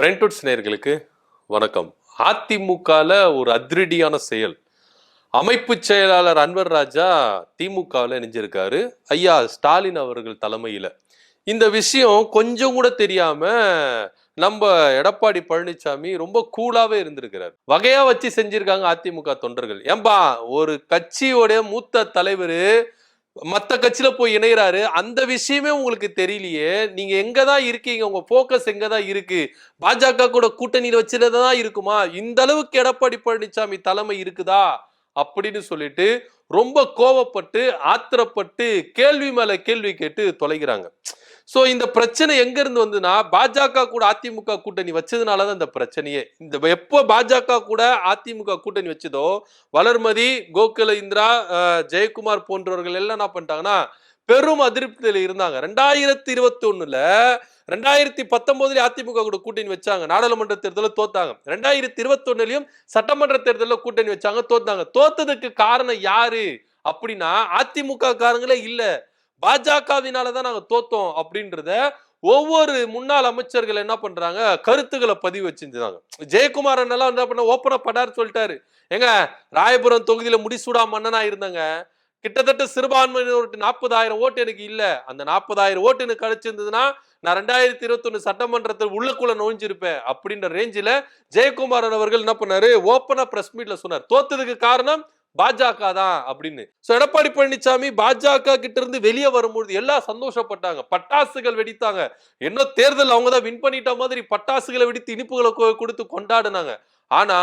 ஃப்ரெண்ட்வுட்ஸ் நேர்களுக்கு வணக்கம். அதிமுகவில் ஒரு அதிரடியான செயல். அமைப்பு செயலாளர் அன்வர் ராஜா திமுகவில் இணைஞ்சிருக்காரு. ஐயா ஸ்டாலின் அவர்கள் தலைமையில். இந்த விஷயம் கொஞ்சம் கூட தெரியாமல் நம்ம எடப்பாடி பழனிசாமி ரொம்ப கூலாவே இருந்திருக்கிறார். வகையா வச்சு செஞ்சிருக்காங்க அதிமுக தொண்டர்கள். ஏம்பா ஒரு கட்சியோடைய மூத்த தலைவர் மற்ற கட்சியில போய் இணைகிறாரு அந்த விஷயமே உங்களுக்கு தெரியலையே. நீங்க எங்க தான் இருக்கீங்க? உங்க போக்கஸ் எங்க தான் இருக்கு? பாஜக கூட கூட்டணியில் வச்சுட்டு தான் இருக்குமா? இந்த அளவுக்கு எடப்பாடி பழனிசாமி தலைமை இருக்குதா? அப்படின்னு சொல்லிட்டு ரொம்ப கோவப்பட்டு ஆத்திரப்பட்டு கேள்வி மேல கேள்வி கேட்டு தொலைகிறாங்க. ஸோ இந்த பிரச்சனை எங்கேருந்து வந்ததுன்னா பாஜக கூட அதிமுக கூட்டணி வச்சதுனால தான் இந்த பிரச்சனையே. இந்த எப்போ பாஜக கூட அதிமுக கூட்டணி வச்சதோ வளர்மதி கோகுல இந்திரா ஜெயக்குமார் போன்றவர்கள் எல்லாம் என்ன பண்ணிட்டாங்கன்னா பெரும் அதிருப்தியில் இருந்தாங்க. ரெண்டாயிரத்தி இருபத்தி ஒண்ணுல ரெண்டாயிரத்தி பத்தொன்பதுல அதிமுக கூட கூட்டணி வச்சாங்க. நாடாளுமன்ற தேர்தலில் தோத்தாங்க. ரெண்டாயிரத்தி இருபத்தொன்னுலையும் சட்டமன்ற தேர்தலில் கூட்டணி வச்சாங்க தோத்தாங்க. தோத்ததுக்கு காரணம் யாரு? அப்படின்னா அதிமுக காரங்களே இல்லை. பாஜகவினாலதான் நாங்க தோத்தோம் அப்படின்றத ஒவ்வொரு முன்னாள் அமைச்சர்கள் என்ன பண்றாங்க? கருத்துக்களை பதிவு வச்சிருந்தாங்க. ஜெயக்குமார் எல்லாம் என்ன பண்ண ஓப்பனா படார் சொல்லிட்டாரு. ஏங்க ராயபுரம் தொகுதியில முடிசூடா மன்னனா இருந்தாங்க. கிட்டத்தட்ட சிறுபான்மையினர் நாற்பதாயிரம் ஓட்டு எனக்கு இல்ல. அந்த நாற்பதாயிரம் ஓட்டு எனக்கு கிடைச்சிருந்ததுன்னா நான் ரெண்டாயிரத்தி இருபத்தொன்னு சட்டமன்றத்தில் உள்ளக்குள்ள நுழைஞ்சிருப்பேன் அப்படின்ற ரேஞ்சில ஜெயக்குமாரன் அவர்கள் என்ன பண்ணாரு? ஓப்பனா பிரஸ் மீட்ல சொன்னார். தோத்ததுக்கு காரணம் பாஜக தான் அப்படின்னு. சோ எடப்பாடி பழனிசாமி பாஜக கிட்ட இருந்து வெளியே வரும்பொழுது எல்லாம் சந்தோஷப்பட்டாங்க. பட்டாசுகள் வெடித்தாங்க. என்ன தேர்தல் அவங்க தான் வின் பண்ணிட்ட மாதிரி பட்டாசுகளை வெடித்து இனிப்புகளை கொடுத்து கொண்டாடினாங்க. ஆனா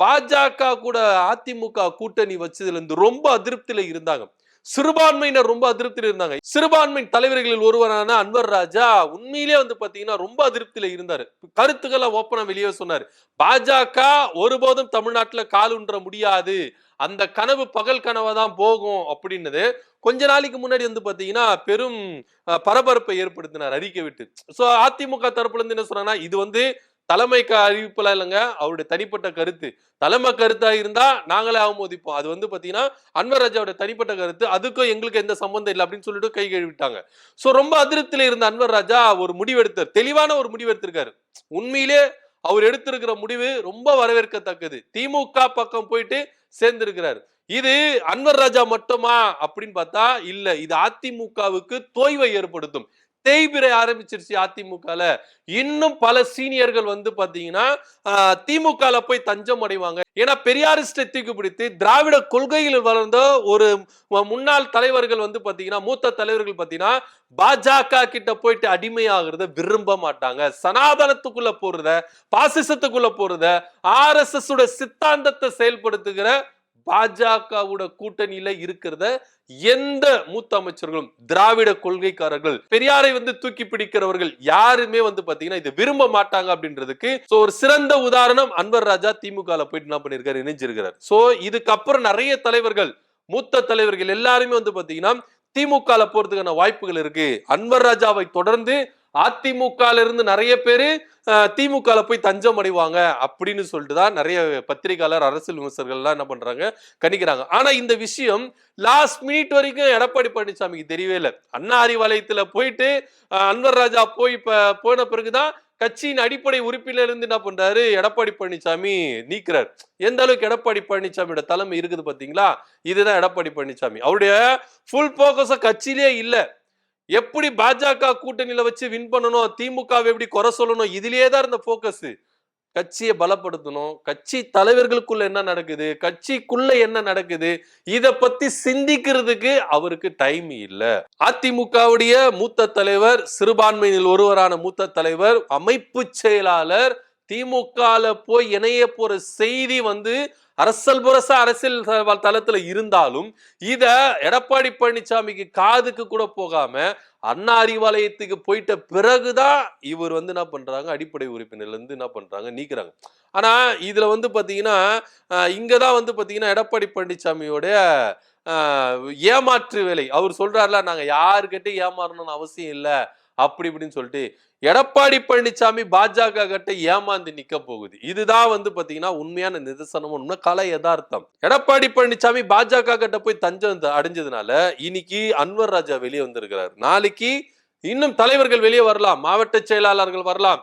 பாஜக கூட அதிமுக கூட்டணி வச்சதுல இருந்து ரொம்ப அதிருப்தியில இருந்தாங்க. சிறுபான்மையினர் ரொம்ப அதிருப்தியில இருந்தாங்க. சிறுபான்மை தலைவர்களில் ஒருவரான அன்வர் ராஜா உண்மையிலே வந்து பாத்தீங்கன்னா ரொம்ப அதிருப்தியில இருந்தாரு. கருத்துக்களை ஓப்பனா வெளியே சொன்னாரு. பாஜக ஒருபோதும் தமிழ்நாட்டுல காலுன்ற முடியாது. அந்த கனவு பகல் கனவா தான் போகும் அப்படின்னது கொஞ்ச நாளைக்கு முன்னாடி வந்து பார்த்தீங்கன்னா பெரும் பரபரப்பை ஏற்படுத்தினார் அறிக்கை விட்டு. ஸோ அதிமுக தரப்புல இருந்து என்ன சொல்றாங்கன்னா இது வந்து தலைமைக்கு அறிவிப்பெல்லாம் இல்லைங்க அவருடைய தனிப்பட்ட கருத்து. தலைமை கருத்தா இருந்தா நாங்களே அவமோதிப்போம். அது வந்து பாத்தீங்கன்னா அன்வர் ராஜாவோட தனிப்பட்ட கருத்து. அதுக்கும் எங்களுக்கு எந்த சம்பந்தம் இல்லை அப்படின்னு சொல்லிட்டு கை கழுவிட்டாங்க. ஸோ ரொம்ப அதிருப்தியில இருந்த அன்வர் ராஜா ஒரு முடிவெடுத்தார். தெளிவான ஒரு முடிவெடுத்திருக்காரு. உண்மையிலே அவர் எடுத்திருக்கிற முடிவு ரொம்ப வரவேற்கத்தக்கது. திமுக பக்கம் போயிட்டு சேர்ந்திருக்கிறார். இது அன்வர் ராஜா மட்டுமா அப்படின்னு பார்த்தா இல்ல. இது அதிமுகவுக்கு தோய்வை ஏற்படுத்தும். தேய்பிரை ஆரம்பிச்சிருச்சு அதிமுகல. இன்னும் பல சீனியர்கள் வந்து பாத்தீங்கன்னா திமுகல போய் தஞ்சம் அடைவாங்க. ஏன்னா பெரியாரிஸ்டை தூக்கி பிடித்து திராவிட கொள்கையில் வளர்ந்த ஒரு முன்னாள் தலைவர்கள் வந்து பாத்தீங்கன்னா மூத்த தலைவர்கள் பாத்தீங்கன்னா பாஜக கிட்ட போயிட்டு அடிமையாகிறத விரும்ப மாட்டாங்க. சனாதனத்துக்குள்ள போறத பாசிசத்துக்குள்ள போறத ஆர் எஸ் எஸ் உடைய சித்தாந்தத்தை செயல்படுத்துகிற பாஜகவோட கூட்டணியில இருக்கிறத எந்த மூத்த அமைச்சர்களும் திராவிட கொள்கைக்காரர்கள் பெரியாரை வந்து தூக்கி பிடிக்கிறவர்கள் யாருமே வந்து பாத்தீங்கன்னா இதை விரும்ப மாட்டாங்க அப்படின்றதுக்கு சோ ஒரு சிறந்த உதாரணம் அன்வர் ராஜா திமுக போயிட்டு என்ன பண்ணிருக்காரு? இணைஞ்சிருக்கிறார். சோ இதுக்கப்புறம் நிறைய தலைவர்கள் மூத்த தலைவர்கள் எல்லாருமே வந்து பாத்தீங்கன்னா திமுக போறதுக்கான வாய்ப்புகள் இருக்கு. அன்வர் ராஜாவை தொடர்ந்து அதிமுக இருந்து நிறைய பேரு திமுகல போய் தஞ்சம் அடைவாங்க அப்படின்னு சொல்லிட்டு தான் நிறைய பத்திரிகையாளர் அரசியல் விமர்சகர்கள்லாம் என்ன பண்றாங்க? கணிக்கிறாங்க. ஆனா இந்த விஷயம் லாஸ்ட் மினிட் வரைக்கும் எடப்பாடி பழனிசாமிக்கு தெரியவே இல்லை. அண்ணா அறிவாலயத்துல போயிட்டு அன்வர் ராஜா போய் இப்போ போன பிறகுதான் கட்சியின் அடிப்படை உறுப்பினர் இருந்து என்ன பண்றாரு? எடப்பாடி பழனிசாமி நீக்கிறார். எந்த அளவுக்கு எடப்பாடி பழனிசாமியோட தலைமை இருக்குது பாத்தீங்களா? இதுதான் எடப்பாடி பழனிசாமி. அவருடைய ஃபுல் போக்கஸ கட்சியிலே இல்லை. எப்படி பாஜக கூட்டணியில வச்சு வின் பண்ணணும் திமுகவை எப்படி குறை சொல்லணும் இதுலயே தான் இருந்த போக்கஸ் கட்சியை பலப்படுத்தணும். கட்சி தலைவர்களுக்குள்ள என்ன நடக்குது? கட்சிக்குள்ள என்ன நடக்குது? இத பத்தி சிந்திக்கிறதுக்கு அவருக்கு டைம் இல்ல. அதிமுகவுடைய மூத்த தலைவர் சிறுபான்மையில் ஒருவரான மூத்த தலைவர் அமைப்பு செயலாளர் திமுகல போய் இணைய போற செய்தி வந்து அரசல் புரச அரசியல் தளத்துல இருந்தாலும் இத எடப்பாடி பழனிசாமிக்கு காதுக்கு கூட போகாம அண்ணா அறிவாலயத்துக்கு போயிட்ட பிறகுதான் இவர் வந்து என்ன பண்றாங்க? அடிப்படை உறுப்பினர்ல இருந்து என்ன பண்றாங்க? நீக்கிறாங்க. ஆனா இதுல வந்து பாத்தீங்கன்னா இங்கதான் வந்து பாத்தீங்கன்னா எடப்பாடி பழனிசாமியோடைய ஏமாற்று வேலை. அவர் சொல்றாருல நாங்க யாருக்கிட்டே ஏமாறணும்னு அவசியம் இல்லை. அப்படி இப்படின்னு சொல்லிட்டு எடப்பாடி பழனிசாமி பாஜக கிட்ட ஏமாந்து நிக்க போகுது. இதுதான் வந்து பாத்தீங்கன்னா உண்மையான நிதர்சனம் உண்மை கலை யதார்த்தம். எடப்பாடி பழனிசாமி பாஜக கிட்ட போய் தஞ்சம் அடைஞ்சதுனால இன்னைக்கு அன்வர் ராஜா வெளியே வந்திருக்கிறார். நாளைக்கு இன்னும் தலைவர்கள் வெளியே வரலாம். மாவட்ட செயலாளர்கள் வரலாம்.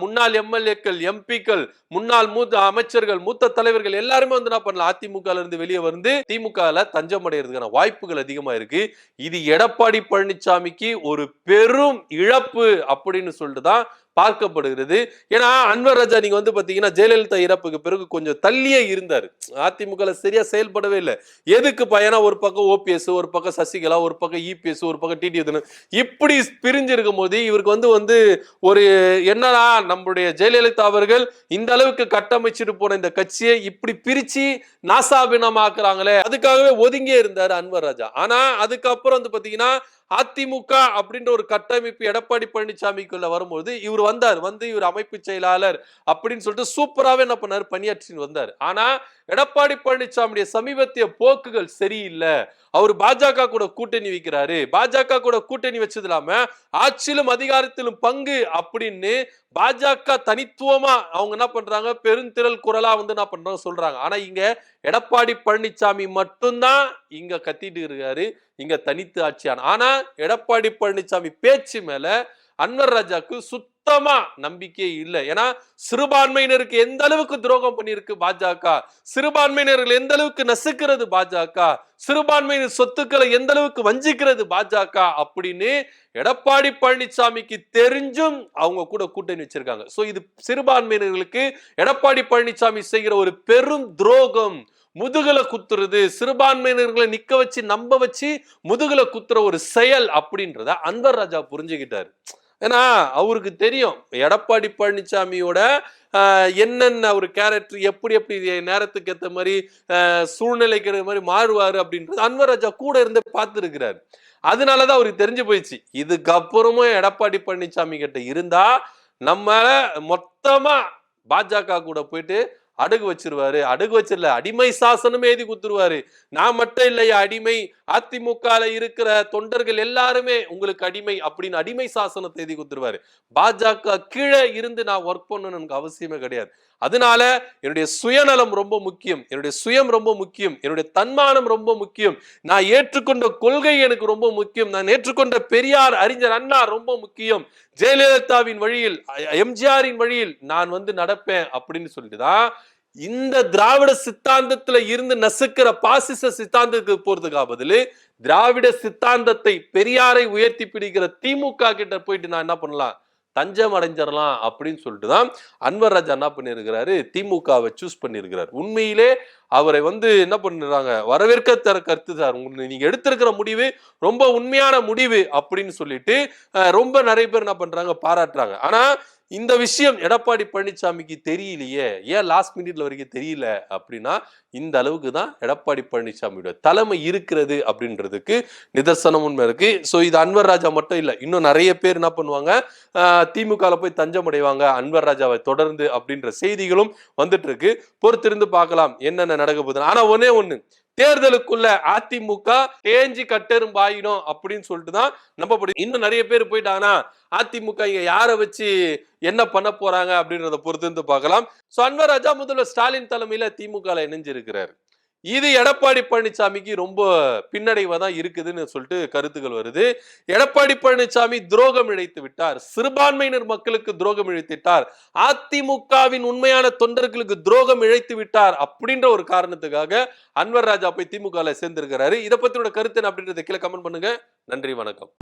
முன்னாள் எம்எல்ஏக்கள் எம்பிக்கள் முன்னாள் மூத்த அமைச்சர்கள் மூத்த தலைவர்கள் எல்லாருமே வந்து என்ன பண்ணலாம்? அதிமுக இருந்து வெளியே வந்து திமுக தஞ்சம் அடைகிறதுக்கான வாய்ப்புகள் அதிகமா இருக்கு. இது எடப்பாடி பழனிசாமிக்கு ஒரு பெரும் இழப்பு அப்படின்னு சொல்லிட்டு தான் பார்க்கப்படுகிறது. ஏன்னா அன்வர் ராஜா நீங்க வந்து பாத்தீங்கன்னா ஜெயலலிதா இறப்புக்கு பிறகு கொஞ்சம் தள்ளியே இருந்தார். அதிமுக சரியா செயல்படவே இல்லை. எதுக்கு பயனா ஒரு பக்கம் ஓபிஎஸ் ஒரு பக்கம் சசிகலா ஒரு பக்கம் இபிஎஸ் ஒரு பக்கம் டிடி இப்படி பிரிஞ்சிருக்கும் போது இவருக்கு வந்து வந்து ஒரு என்னடா நம்மளுடைய ஜெயலலிதா அவர்கள் இந்த அளவுக்கு கட்டமைச்சிட்டு போன இந்த கட்சியை இப்படி பிரிச்சு நாசாபினமாக்குறாங்களே. அதுக்காகவே ஒதுங்கியே இருந்தார் அன்வர் ராஜா. ஆனா அதுக்கப்புறம் வந்து பாத்தீங்கன்னா அதிமுக அப்படின்ற ஒரு கட்டமைப்பு எடப்பாடி பழனிசாமிக்குள்ள வரும்போது இவர் வந்தார். வந்து இவர் அமைப்பு செயலாளர் அப்படின்னு சொல்லிட்டு சூப்பராகவே என்ன பண்ணார்? பணியாற்றின்னு வந்தார். ஆனா எடப்பாடி பழனிசாமியுடைய சமீபத்திய போக்குகள் சரியில்லை. அவர் பாஜக கூட கூட்டணி வைக்கிறாரு. பாஜக கூட கூட்டணி வச்சது இல்லாம ஆட்சியிலும் அதிகாரத்திலும் பங்கு அப்படின்னு பாஜக தனித்துவமா அவங்க என்ன பண்றாங்க? பெருந்திரள் குரலா வந்து என்ன பண்றாங்க? சொல்றாங்க. ஆனா இங்க எடப்பாடி பழனிசாமி மட்டும்தான் இங்க கத்திட்டு இருக்காரு இங்க தனித்து ஆட்சியான. ஆனா எடப்பாடி பழனிசாமி பேச்சு மேல அன்வர் ராஜாக்கு சுத்தமா நம்பிக்கை இல்லை. ஏன்னா சிறுபான்மையினருக்கு எந்த அளவுக்கு துரோகம் பண்ணியிருக்கு பாஜக? சிறுபான்மையினர்கள் எந்த அளவுக்கு நசுக்கிறது பாஜக? சிறுபான்மையினர் சொத்துக்களை எந்த அளவுக்கு வஞ்சிக்கிறது பாஜக? அப்படின்னு எடப்பாடி பழனிசாமிக்கு தெரிஞ்சும் அவங்க கூட கூட்டணி வச்சிருக்காங்க. சோ இது சிறுபான்மையினர்களுக்கு எடப்பாடி பழனிசாமி செய்கிற ஒரு பெரும் துரோகம். முதுகுல குத்துறது சிறுபான்மையினர்களை நிக்க வச்சு நம்ப வச்சு முதுகுல குத்துற ஒரு செயல் அப்படின்றத அன்வர் ராஜா புரிஞ்சுக்கிட்டாரு. ஏன்னா அவருக்கு தெரியும் எடப்பாடி பழனிசாமியோட என்னென்ன ஒரு கேரக்டர் எப்படி எப்படி நேரத்துக்கு ஏற்ற மாதிரி சூழ்நிலைக்கு ஏற்ற மாதிரி மாறுவார் அப்படின்றது அன்வர் ராஜா கூட இருந்து அதனால அதனாலதான் அவருக்கு தெரிஞ்சு போயிடுச்சு. இதுக்கப்புறமும் எடப்பாடி பழனிசாமி கிட்ட இருந்தா நம்ம மொத்தமா பாஜக கூட போயிட்டு அடகு வச்சிருவாரு. அடகு வச்சிடல. அடிமை சாசனமே எழுதி கொடுத்துருவாரு நான் மட்டும் இல்லையா அடிமை? அதிமுகல இருக்கிற தொண்டர்கள் எல்லாருமே உங்களுக்கு அடிமை அப்படின்னு அடிமை சாசனத்தை எழுதி கொடுத்துருவாரு பாஜக கீழே இருந்து நான் ஒர்க் பண்ணணும்னு எனக்கு அவசியமே கிடையாது. அதனால என்னுடைய சுயநலம் ரொம்ப முக்கியம். என்னுடைய சுயம் ரொம்ப முக்கியம். என்னுடைய தன்மானம் ரொம்ப முக்கியம். நான் ஏற்றுக்கொண்ட கொள்கை எனக்கு ரொம்ப முக்கியம். நான் ஏற்றுக்கொண்ட பெரியார் அறிஞர் அண்ணா ரொம்ப முக்கியம். ஜெயலலிதாவின் வழியில் எம்ஜிஆரின் வழியில் நான் வந்து நடப்பேன் அப்படின்னு சொல்லிட்டு தான் இந்த திராவிட சித்தாந்தத்துல இருந்து நசுக்கிற பாசிச சித்தாந்தத்துக்கு போறதுக்கா பதிலு திராவிட சித்தாந்தத்தை பெரியாரை உயர்த்தி பிடிக்கிற திமுக கிட்ட போயிட்டு நான் என்ன பண்ணலாம்? தஞ்சம் அடைஞ்சிடலாம் அப்படின்னு சொல்லிட்டு தான் அன்வர் ராஜா என்ன பண்ணியிருக்கிறாரு? திமுகவை சூஸ் பண்ணியிருக்கிறார். உண்மையிலே அவரை வந்து என்ன பண்ணுறாங்க வரவேற்க தர கருத்து சார். நீங்க எடுத்திருக்கிற முடிவு ரொம்ப உண்மையான முடிவு அப்படின்னு சொல்லிட்டு ரொம்ப நிறைய பேர் என்ன பண்றாங்க? பாராட்டுறாங்க. ஆனா இந்த விஷயம் எடப்பாடி பழனிசாமிக்கு தெரியலையே. ஏன் லாஸ்ட் மினிட்ல வரைக்கும் தெரியல அப்படின்னா இந்த அளவுக்கு தான் எடப்பாடி பழனிசாமியோட தலைமை இருக்கிறது அப்படின்றதுக்கு நிதர்சனம் உண்மை இருக்கு. ஸோ இது அன்வர் ராஜா மட்டும் இல்லை இன்னும் நிறைய பேர் என்ன பண்ணுவாங்க திமுக போய் தஞ்சம் அடைவாங்க அன்வர் ராஜாவை தொடர்ந்து அப்படின்ற செய்திகளும் வந்துட்டு இருக்கு. பொறுத்திருந்து பார்க்கலாம் என்னென்ன நடக்க போகுதுன்னு. ஆனா ஒன்னே ஒன்று தேர்தலுக்குள்ள அதிமுக தேஞ்சி கட்டெரும்பாயிடும் அப்படின்னு சொல்லிட்டு தான் நம்பப்படுது. இன்னும் நிறைய பேர் போயிட்டாங்கன்னா அதிமுக இங்க யாரை வச்சு என்ன பண்ண போறாங்க அப்படின்றத பொறுத்து இருந்து பார்க்கலாம். சோ அன்வர் அஜா முதல்வர் ஸ்டாலின் தலைமையில திமுக இணைஞ்சிருக்கிறார். இது எடப்பாடி பழனிசாமிக்கு ரொம்ப பின்னடைவாக தான் இருக்குதுன்னு சொல்லிட்டு கருத்துக்கள் வருது. எடப்பாடி பழனிசாமி துரோகம் இழைத்து விட்டார். சிறுபான்மையினர் மக்களுக்கு துரோகம் இழைத்து விட்டார் அதிமுகவின் உண்மையான தொண்டர்களுக்கு துரோகம் இழைத்து விட்டார் அப்படின்ற ஒரு காரணத்துக்காக அன்வர் ராஜா போய் திமுகவில் சேர்ந்திருக்கிறாரு. இதை பத்தியோட கருத்து என்ன அப்படின்றத கீழே கமெண்ட் பண்ணுங்க. நன்றி வணக்கம்.